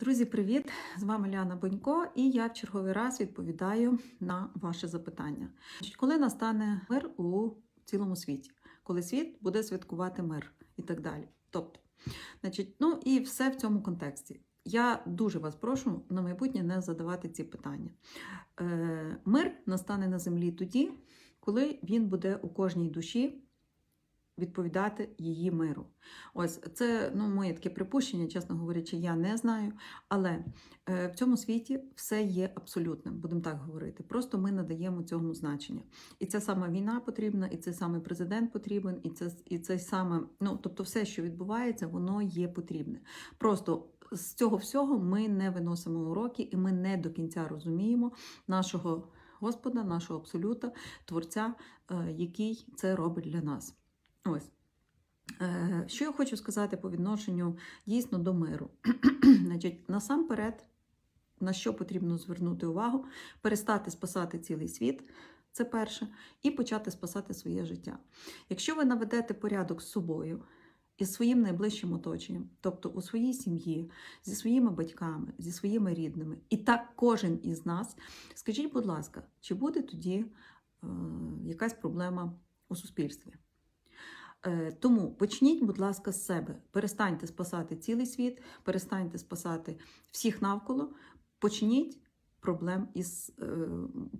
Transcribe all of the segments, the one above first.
Друзі, привіт! З вами Ляна Бонько, і я в черговий раз відповідаю на ваше запитання. Коли настане мир у цілому світі, коли світ буде святкувати мир і так далі. Тобто, значить, ну і все в цьому контексті. Я дуже вас прошу на майбутнє не задавати ці питання. Е, мир настане на землі тоді, коли він буде у кожній душі відповідати її миру. Ось це ну, моє таке припущення, чесно говорячи, я не знаю. Але е, в цьому світі все є абсолютним, будемо так говорити. Просто ми надаємо цьому значення. І ця сама війна потрібна, і цей самий президент потрібен, і це і це саме, ну тобто, все, що відбувається, воно є потрібне. Просто з цього всього ми не виносимо уроки, і ми не до кінця розуміємо нашого Господа, нашого абсолюта, Творця, е, який це робить для нас. Ось. Е, Що я хочу сказати по відношенню дійсно до миру? Значить, насамперед, на що потрібно звернути увагу, перестати спасати цілий світ. Це перше, і почати спасати своє життя. Якщо ви наведете порядок з собою і з своїм найближчим оточенням, тобто у своїй сім'ї, зі своїми батьками, зі своїми рідними, і так кожен із нас, скажіть, будь ласка, чи буде тоді е, якась проблема у суспільстві? Е, Тому почніть, будь ласка, з себе. Перестаньте спасати цілий світ, перестаньте спасати всіх навколо. Почніть проблем із. е,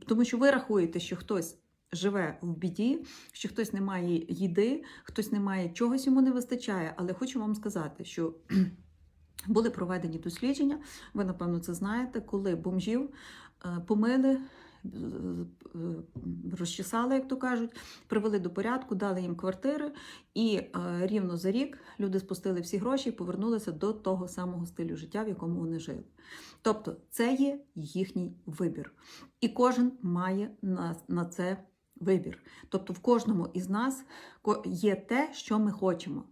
Тому що ви рахуєте, що хтось живе в біді, що хтось не має їди, хтось не має чогось йому не вистачає. Але хочу вам сказати, що були проведені дослідження, ви, напевно, це знаєте, коли бомжів е, помили. Розчесали, як то кажуть, привели до порядку, дали їм квартири, і е, рівно за рік люди спустили всі гроші і повернулися до того самого стилю життя, в якому вони жили. Тобто, це є їхній вибір. І кожен має на, на це вибір. Тобто, в кожному із нас є те, що ми хочемо.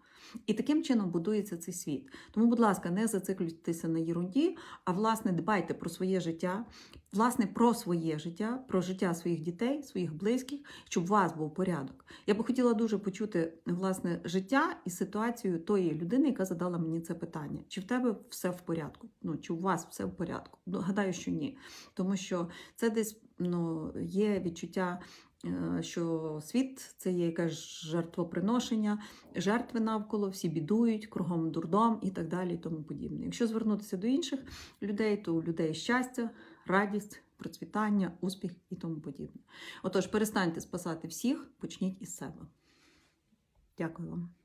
І таким чином будується цей світ. Тому, будь ласка, не зациклюйтеся на єрунді, а власне дбайте про своє життя, власне, про своє життя, про життя своїх дітей, своїх близьких, щоб у вас був порядок. Я би хотіла дуже почути власне життя і ситуацію тої людини, яка задала мені це питання. Чи в тебе все в порядку? Ну чи у вас все в порядку? Ну, гадаю, що ні. Тому що це десь ну, є відчуття. Е, Що світ це є якесь жертвоприношення, жертви навколо, всі бідують, кругом дурдом і так далі, і тому подібне. Якщо звернутися до інших людей, то у людей щастя, радість, процвітання, успіх і тому подібне. Отож, перестаньте спасати всіх, почніть із себе. Дякую вам.